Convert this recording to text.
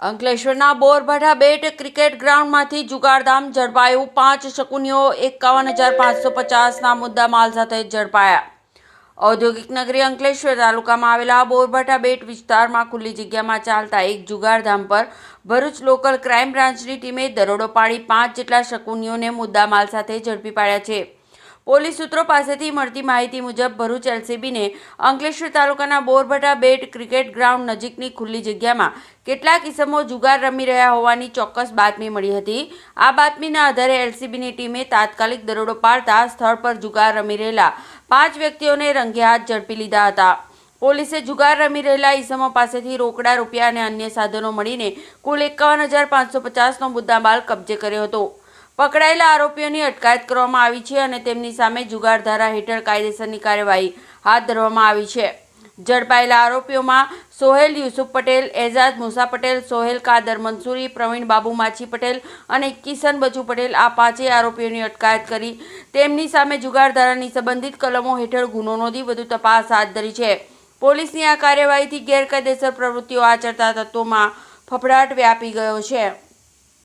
અંકલેશ્વરના બોરભાઠા બેટ ક્રિકેટ ગ્રાઉન્ડમાંથી જુગારધામ ઝડપાયું. પાંચ શકુનીઓ એકાવન હજાર પાંચસો પચાસના મુદ્દા માલ સાથે ઝડપાયા. ઔદ્યોગિક નગરી અંકલેશ્વર તાલુકામાં આવેલા બોરભાઠા બેટ વિસ્તારમાં ખુલ્લી જગ્યામાં ચાલતા એક જુગારધામ પર ભરૂચ લોકલ ક્રાઇમ બ્રાન્ચની ટીમે દરોડો પાડી પાંચ જેટલા શકુનીઓને મુદ્દામાલ સાથે ઝડપી પાડ્યા છે. પોલીસ સૂત્રો પાસેથી મળતી માહિતી મુજબ ભરૂચ એલસીબીને અંકલેશ્વર તાલુકાના બોરભટા બેટ ક્રિકેટ ગ્રાઉન્ડ નજીકની ખુલ્લી જગ્યામાં કેટલાક ઇસમો જુગાર રમી રહ્યા હોવાની ચોક્કસ બાતમી મળી હતી. આ બાતમીના આધારે એલસીબીની ટીમે તાત્કાલિક દરોડો પાડતા સ્થળ પર જુગાર રમી રહેલા પાંચ વ્યક્તિઓને રંગે હાથ ઝડપી લીધા હતા. પોલીસે જુગાર રમી રહેલા ઈસમો પાસેથી રોકડા, રૂપિયા અને અન્ય સાધનો મળીને કુલ એકાવન હજાર પાંચસો પચાસનો મુદ્દામાલ કબજે કર્યો હતો. પકડાયેલા આરોપીઓની અટકાયત કરવામાં આવી છે અને તેમની સામે જુગાર ધારા હેઠળ કાયદેસરની કાર્યવાહી હાથ ધરવામાં આવી છે. ઝડપાયેલા આરોપીઓમાં સોહેલ યુસુફ પટેલ એઝાદ મુસા પટેલ, સોહેલ કાદર મંસૂરી, પ્રવીણ બાબુ માછી પટેલ અને કિશન બચુ પટેલ આ પાંચેય આરોપીઓની અટકાયત કરી તેમની સામે જુગાર ધારાની સંબંધિત કલમો હેઠળ ગુનો નોંધી વધુ તપાસ હાથ ધરી છે. પોલીસની આ કાર્યવાહીથી ગેરકાયદેસર પ્રવૃત્તિઓ આચરતા તત્વોમાં ફફડાટ વ્યાપી ગયો છે.